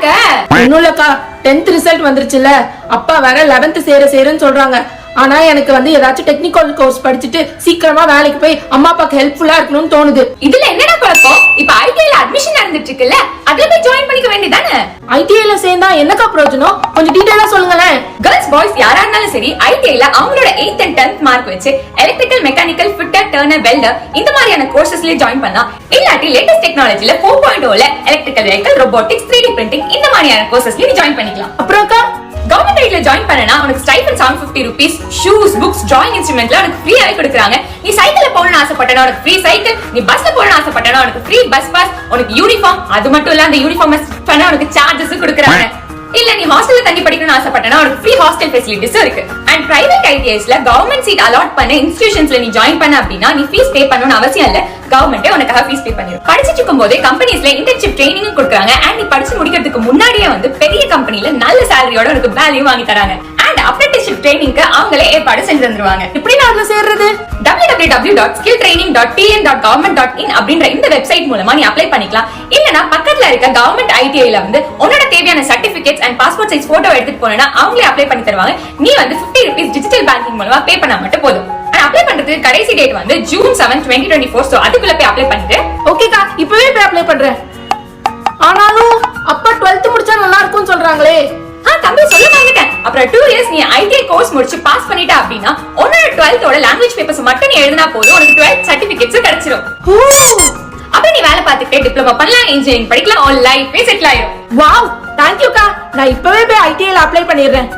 இருக்க? இல்லக்கா tenth result வந்துருச்சுல்ல. அப்பா வேற லெவன்த் சேர சேருன்னு சொல்றாங்க. ஆனா எனக்கு வந்து ஏதாச்சும் டெக்னிக்கல் கோர்ஸ் படிச்சுட்டு சீக்கிரமா வேலைக்கு போய் அம்மா அப்பாக்கு ஹெல்ப்ஃபுல்லா இருக்கணும்னு தோணுது. இதுல என்னடா குழப்பம்? இப்ப ஐடிஐல அட்மிஷன் நடந்துட்டு இருக்குல்ல அதுல போய் ஜாயின் பண்ணிக்க வேண்டியதானே ஐடிஐல சேர்ந்தா என்னக்கா பிரயோஜனம்? கொஞ்சம் டீடைலா சொல்லுங்களேன். கேர்ள்ஸ் பாய்ஸ் யாரா இருந்தாலும் சரி ஐடிஐல அவங்களோட எயித் அண்ட் டென்த் மார்க் வச்சு electrical mechanical fitter turner welder இந்த மாதிரியான கோர்சஸ்லயே ஜாயின் பண்ணலாம். இல்லாட்டி லேட்டஸ்ட் டெக்னாலஜில ஃபோர் பாயிண்ட் ஓல electrical vehicle robotics three printing இந்த மாதிரியான கோர்சஸ்லயும் ஜாயின் பண்ணிக்கலாம். அப்புறம் அக்கா கவர்மெண்ட் ஐடில ஜாயின் பண்ணனா உனக்கு stipend seven fifty rupees shoes books drawing இன்ஸ்ட்ருமெண்ட்ல உனக்கு ஃப்ரீயாவே கொடுக்குறாங்க. நீ சைக்கிள்ல போகணும்னு ஆசைப்பட்டனா உனக்கு ஃப்ரீ சைக்கிள் நீ பஸ்ல போகணும்னு ஆசைப்பட்டனா உனக்கு ஃப்ரீ பஸ் பாஸ் உனக்கு யூனிஃபார்ம் அது மட்டும் இல்ல அந்த யூனிஃபார்ம் பண்ண உனக்கு சார்ஜஸ் கொடுக்குறாங்க. இல்ல நீ ஹாஸ்டல்ல தங்கி படிக்கணும்னு ஆசைப்பட்டனா உனக்கு ஃப்ரீ ஹாஸ்டல் ஃபெசிலிட்டிஸ் இருக்கு. அண்ட் பிரைவேட் ஐடிஐஸ்ல கவர்மெண்ட் சீட் அலாட் பண்ண இன்ஸ்டிடியூஷன்ஸ்ல நீ ஜாயின் பண்ண அப்படின்னா நீ ஃபீஸ் பே பண்ணணும்னு அவசியம் இல்ல. கவர்மெண்டே உனக்காக ஃபீஸ் பே பண்ணிடும் படிச்சிட்டு இருக்கும் போதே கம்பெனிஸ்ல இன்டர்ன்ஷிப் ட்ரைனிங்கும் கொடுக்குறாங்க. அண்ட் நீ படிச்சு முடிக்கிறதுக்கு முன்னாடியே வந்து பெரிய கம்பெனில நல்ல சேலரியோட உனக்கு வேல்யூ வாங்கி தராங்க. அண்ட் ட்ரைனிங்க்கு அவங்களே ஏற்பாடு செஞ்சு தந்துருவாங்க. எப்படி நான் சேர்றது? அப்படின்ற இந்த வெப்சைட் மூலமா நீ அப்ளை பண்ணிக்கலாம். இல்லனா பக்கத்துல இருக்க கவர்மெண்ட் ஐடிஐல வந்து உன்னோட தேவையான certificates and passport size photo எடுத்துட்டு போனா அவங்களே அப்ளை பண்ணி தருவாங்க. நீ வந்து 50 ருபீஸ் டிஜிட்டல் பேங்கிங் மூலமா பே பண்ணா மட்டும் போதும். அப்ளை பண்றதுக்கு கடைசி டேட் வந்து June seven twenty twenty four so அதுக்குள்ள போய் அப்ளை பண்ணிட்டு ஓகேக்கா இப்பவே போய் அப்ளை பண்றேன். ஆனாலும் அப்பா 12th முடிச்சா நல்லா இருக்கும்னு சொல்றாங்களே. ஆ தம்பி சொல்லுங்க அப்புறம் டூ இயர்ஸ் நீ ஐடிஐ கோர்ஸ் முடிச்சு பாஸ் பண்ணிட்ட அப்படின்னா உன்னோட டுவெல்த்தோட லாங்குவேஜ் பேப்பர்ஸ் மட்டும் நீ எழுதினா போதும். உனக்கு டுவெல்த் சர்டிபிகேட்ஸ் கிடைச்சிரும். அப்புறம் நீ வேலை பார்த்துக்கிட்டே டிப்ளமோ பண்ணலாம் இன்ஜினியரிங் படிக்கலாம் ஆல் லைஃபே செட்டில் ஆயிரும். வாவ் தேங்க்யூக்கா நான் இப்பவே போய் ஐடிஐல அப்ளை பண்ணிடுறேன்.